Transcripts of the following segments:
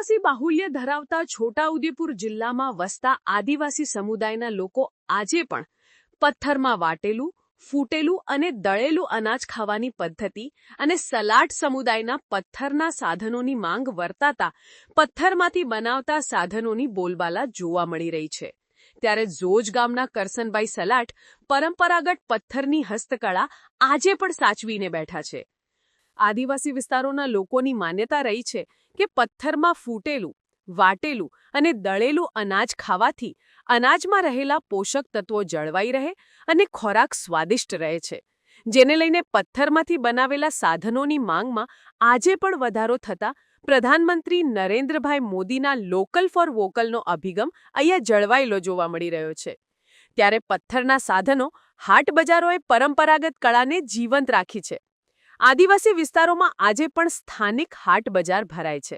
આદિવાસી બાહુલ્ય ધરાવતા છોટાઉદેપુર જિલ્લામાં વસતા આદિવાસી સમુદાયના લોકો આજે પણ પથ્થરમાં વાટેલું, ફૂટેલું અને દળેલું અનાજ ખાવાની પદ્ધતિ અને સલાડ સમુદાયના પથ્થરના સાધનોની માંગ વર્તાતા પથ્થરમાંથી બનાવતા સાધનોની બોલબાલા જોવા મળી રહી છે. ત્યારે ઝોજ ગામના કરસનભાઈ સલાટ પરંપરાગત પથ્થરની હસ્તકળા આજે પણ સાચવીને બેઠા છે. આદિવાસી વિસ્તારોના લોકોની માન્યતા રહી છે કે પથ્થરમાં ફૂટેલું, વાટેલું અને દળેલું અનાજ ખાવાથી અનાજમાં રહેલા પોષક તત્વો જળવાઈ રહે અને ખોરાક સ્વાદિષ્ટ રહે છે. જેને લઈને પથ્થરમાંથી બનાવેલા સાધનોની માંગમાં આજે પણ વધારો થતા પ્રધાનમંત્રી નરેન્દ્રભાઈ મોદીના લોકલ ફોર વોકલનો અભિગમ અહીંયા જળવાયેલો જોવા મળી રહ્યો છે. ત્યારે પથ્થરના સાધનો હાટ બજારોએ પરંપરાગત કળાને જીવંત રાખી છે. આદિવાસી વિસ્તારોમાં આજે પણ સ્થાનિક હાટ બજાર ભરાય છે.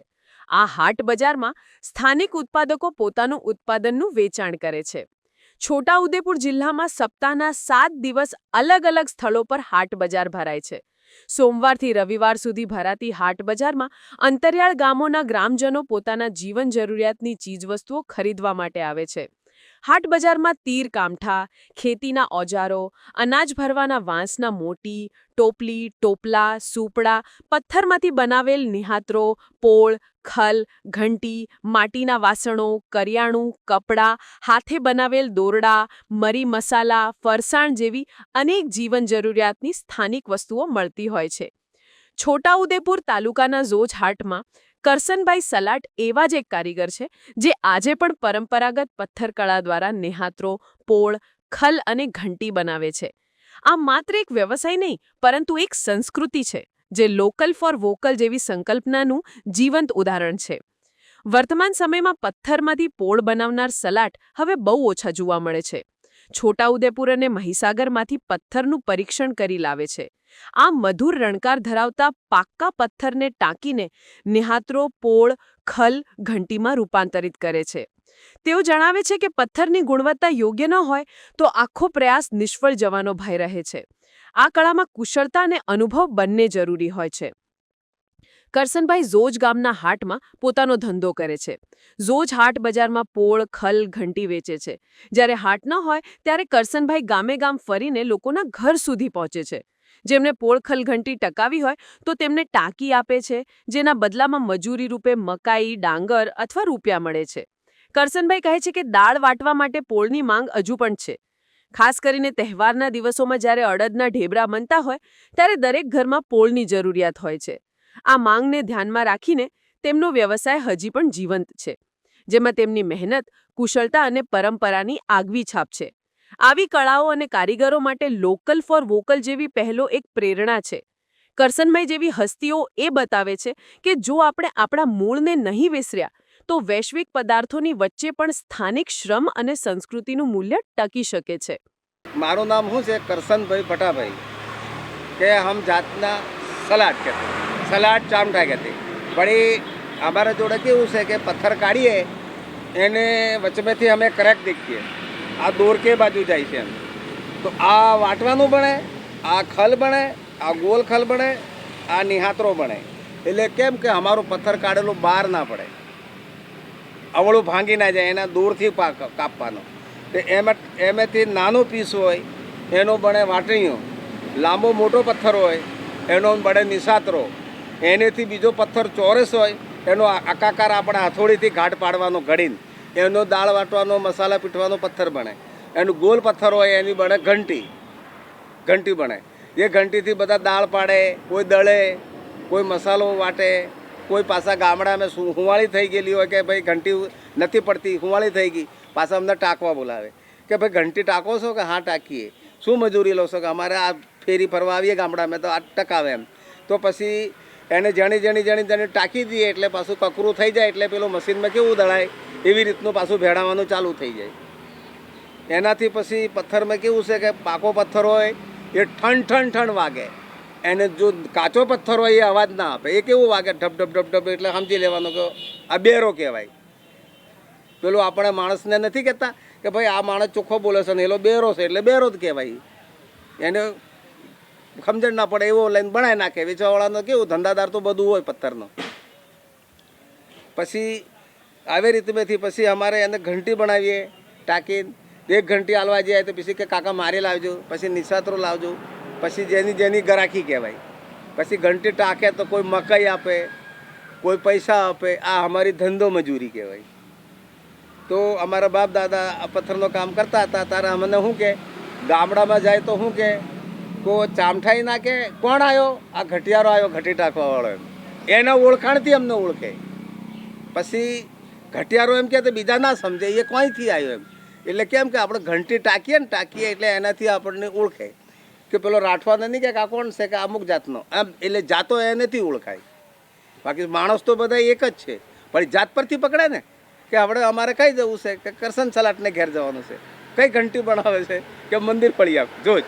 આ હાટ બજારમાં સ્થાનિક ઉત્પાદકો પોતાનું ઉત્પાદનનું વેચાણ કરે છે. છોટાઉદેપુર જિલ્લામાં સપ્તાહના સાત દિવસ અલગ અલગ સ્થળો પર હાટ બજાર ભરાય છે. સોમવારથી રવિવાર સુધી ભરાતી હાટ બજારમાં અંતરિયાળ ગામોના ગ્રામજનો પોતાના જીવન જરૂરિયાતની ચીજવસ્તુઓ ખરીદવા માટે આવે છે. હાટ બજારમાં તીર કામઠા, ખેતીના ઓજારો, અનાજ ભરવાના વાંસના મોટી, ટોપલી, ટોપલા, સૂપડા, પથ્થરમાંથી બનાવેલ નિહાત્રો, પોળ, ખલ, ઘંટી, માટીના વાસણો, કરિયાણું, કપડાં, હાથે બનાવેલ દોરડા, મરી મસાલા, ફરસાણ જેવી અનેક જીવન જરૂરિયાતની સ્થાનિક વસ્તુઓ મળતી હોય છે. છોટાઉદેપુર તાલુકાના ઝોજ હાટમાં કરસનભાઈ સલાટ એવા જ એક કારીગર છે, જે આજે પણ પરંપરાગત પથ્થરકળા દ્વારા નેહાત્રો, પોળ, ખલ અને ઘંટી બનાવે છે. આ માત્ર એક વ્યવસાય નહીં, પરંતુ એક સંસ્કૃતિ છે, જે લોકલ ફોર વોકલ જેવી સંકલ્પનાનું જીવંત ઉદાહરણ છે. વર્તમાન સમયમાં પથ્થરમાંથી પોળ બનાવનાર સલાટ હવે બહુ ઓછા જોવા મળે છે. છોટાઉદેપુર અને મહીસાગરમાંથી પથ્થરનું પરીક્ષણ કરી લાવે છે. આ મધુર રણકાર ધરાવતા પાક્કા પથ્થરને ટાંકીને નિહાત્રો, પોળ, ખલ ઘંટીમાં રૂપાંતરિત કરે છે. તેઓ જણાવે છે કે પથ્થરની ગુણવત્તા યોગ્ય ન હોય તો આખો પ્રયાસ નિષ્ફળ જવાનો ભય રહે છે. આ કળામાં કુશળતા અને અનુભવ બંને જરૂરી હોય છે. કરસનભાઈ ઝોજ ગામના હાટમાં પોતાનો ધંધો કરે છે. ઝોજ હાટ બજારમાં પોળ, ખલ, ઘંટી વેચે છે. જ્યારે હાટ ન હોય, ત્યારે કરસનભાઈ ગામે ગામ ફરીને લોકોના ઘર સુધી પહોંચે છે. જેમને પોળખલ ઘંટી ટકાવી હોય, તો તેમને ટાંકી આપે છે, જેના બદલામાં મજૂરી રૂપે મકાઈ, ડાંગર અથવા રૂપિયા મળે છે. કરસનભાઈ કહે છે કે દાળ વાટવા માટે પોળની માંગ હજુ પણ છે. ખાસ કરીને તહેવારના દિવસોમાં જ્યારે અડદના ઢેબરા બનતા હોય, ત્યારે દરેક ઘરમાં પોળની જરૂરિયાત હોય છે. આ માંગને ધ્યાનમાં રાખીને તેમનો વ્યવસાય હજી પણ જીવંત છે, જેમાં તેમની મહેનત, કુશળતા અને પરંપરાની આગવી છાપ છે. આવી કળાઓ અને કારીગરો માટે લોકલ ફોર વોકલ જેવી પહેલો એક પ્રેરણા છે. કરસનભાઈ જેવી હસ્તીઓ એ બતાવે છે કે જો આપણે આપણા મૂળને નહીં વિસર્યા, તો વૈશ્વિક પદાર્થોની વચ્ચે પણ સ્થાનિક શ્રમ અને સંસ્કૃતિનું મૂલ્ય ટકી શકે છે. મારું નામ શું છે? કરસનભાઈ ભટાભાઈ કે હમ જાતના સલાડ કહેते સલાડ ચામટા કહેતી પણ એ અમારા જોડે કેવું છે કે પથ્થર કાઢીએ, એને વચમેથી અમે કરેક્ટ દેખીએ. આ દોર કે બાજુ જાય છે એમ. તો આ વાટવાનું બને, આ ખલ બને, આ ગોલ ખલ બને, આ નિહાતરો બને. એટલે કેમ કે અમારું પથ્થર કાઢેલું બહાર ના પડે. અવળું ભાંગી ના જાય, એના દૂરથી પાક કાપવાનો. તો એમાં, એમાંથી નાનો પીસ હોય, એનો બને વાટણીઓ લાંબો મોટો પથ્થર હોય, એનો બને નિસાતરો. એનેથી બીજો પથ્થર ચોરસ હોય, એનો આકાકાર આપણે હથોડીથી ઘાટ પાડવાનો ઘડીને એનો દાળ વાટવાનો, મસાલા પીટવાનો પથ્થર બને. એનું ગોલ પથ્થર હોય એની બને ઘંટી. ઘંટી બને. એ ઘંટીથી બધા દાળ પાડે, કોઈ દળે, કોઈ મસાલો વાટે, કોઈ પાછા ગામડામાં શું હુંવાળી થઈ ગયેલી હોય કે ભાઈ ઘંટી નથી પડતી, હુંવાળી થઈ ગઈ, પાછા અમને ટાંકવા બોલાવે. કે ભાઈ ઘંટી ટાંકો છો કે હા ટાંકીએ? શું મજૂરી લો છો કે અમારે આ ફેરી ફરવા આવીએ ગામડામાં તો આ ટકાવે એમ. તો પછી એને જણી જણી જણી જણી ટાંકી દઈએ એટલે પાછું કકરું થઈ જાય એટલે પેલું મશીનમાં કેવું દળાય એવી રીતનું પાછું ભેળાવાનું ચાલુ થઈ જાય. એનાથી પછી પથ્થરમાં કેવું છે કે પાકો પથ્થર હોય, એ ઠણ ઠણ ઠણ વાગે. એને જો કાચો પથ્થર હોય એ અવાજ ના આપે. એ કેવું વાગે? ઢબ ઢબ ઢબ ઢબ એટલે સમજી લેવાનું કે આ બેરો કહેવાય. પેલું આપણે માણસને નથી કહેતા કે ભાઈ આ માણસ ચોખ્ખો બોલે છે ને એલો બેરો છે એટલે બેરો જ કહેવાય. એને સમજણ ના પડે એવો લઈને બનાવી નાખે. વેચવાવાળાનો કેવું, ધંધાદાર તો બધું હોય પથ્થરનો. પછી આવી રીતમેથી પછી અમારે એને ઘંટી બનાવીએ, ટાંકીને. એક ઘંટી હાલવા જાય તો પછી કે કાકા મારે લાવજો, પછી નિશાતરો લાવજો, પછી જેની જેની ગરાખી કહેવાય. પછી ઘંટી ટાંકે તો કોઈ મકાઈ આપે, કોઈ પૈસા આપે, આ અમારી ધંધો મજૂરી કહેવાય. તો અમારા બાપ દાદા પથ્થરનો કામ કરતા હતા તારે અમને શું કે, ગામડામાં જાય તો શું કે કો ચામઠાઈ ના કે કોણ આવ્યો આ ઘટિયારો આવ્યો ઘટી ટાંકવાવાળો એમ. એના ઓળખાણથી અમને ઓળખે. પછી ઘટિયારો એમ કે બીજા ના સમજે, એ કોઈથી આવ્યો એમ? એટલે કેમ કે આપણે ઘંટી ટાંકીએ ને ટાંકીએ એટલે એનાથી આપણને ઓળખે. કે પેલો રાઠવાનો નહીં કે આ કોણ છે કે અમુક જાતનો. આમ, એટલે જાતો એનેથી ઓળખાય. બાકી માણસ તો બધા એક જ છે. પણ જાત પરથી પકડે ને, કે આપણે અમારે કઈ જવું છે? કે કરસન સલાટને ઘેર જવાનું છે. કઈ ઘંટી બનાવે છે? કે મંદિર પડી આપ જોજ.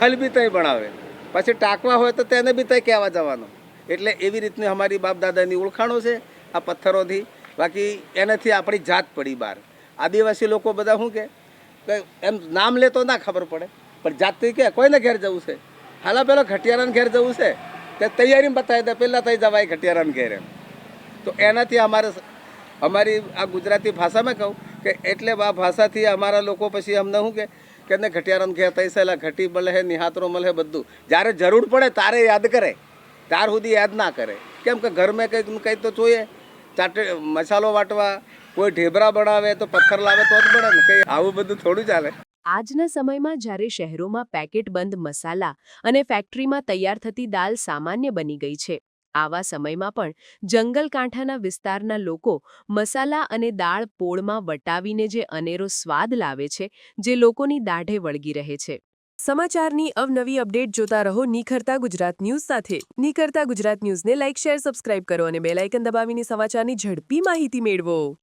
ખલ બી તય ભણાવે. પછી ટાંકવા હોય તો તેને બી તય કહેવા જવાનું. એટલે એવી રીતની અમારી બાપ દાદાની ઓળખાણો છે આ પથ્થરોથી. બાકી એનાથી આપણી જાત પડી બહાર. આદિવાસી લોકો બધા શું કે એમ નામ લે તો ના ખબર પડે, પણ જાતથી કે કોઈને ઘેર જવું છે? હાલા પેલો ઘટિયારાને ઘેર જવું છે? તે તૈયારી બતાવી દે પહેલાં થઈ જવાય ઘટિયારાને ઘેર એમ. તો એનાથી અમારે અમારી આ ગુજરાતી ભાષામાં કહું કે એટલે આ ભાષાથી અમારા લોકો પછી અમને શું કે કે ઘટિયારાને ઘેર થઈ ઘટી મળે નિહાતરો મળે બધું. જ્યારે જરૂર પડે તારે યાદ કરે. ત્યાર સુધી યાદ ના કરે. કેમ કે ઘરમાં કંઈક કંઈક તો જોઈએ. ચાટે, મસાલો વાટવા, કોઈ ઢેબરા બનાવે તો પથ્થર લાવે તો જ બને ને. કંઈ આવું બધું થોડું ચાલે. આજના સમયમાં જ્યારે શહેરોમાં પેકેટ બંધ મસાલા અને ફેક્ટરીમાં તૈયાર થતી દાલ સામાન્ય બની ગઈ છે આવા સમયમાં પણ જંગલ કાંઠાના વિસ્તારના લોકો મસાલા અને દાળ પોળમાં વટાવીને જે અનેરો સ્વાદ લાવે છે, જે લોકોની દાઢે વળગી રહે છે. સમાચારની અવનવી અપડેટ જોતા રહો નિખરતા ગુજરાત ન્યૂઝ સાથે. નિખરતા ગુજરાત ન્યૂઝને લાઇક શેર, સબસ્ક્રાઇબ કરો અને બેલાઇકન દબાવીને સમાચારની ઝડપી માહિતી મેળવો.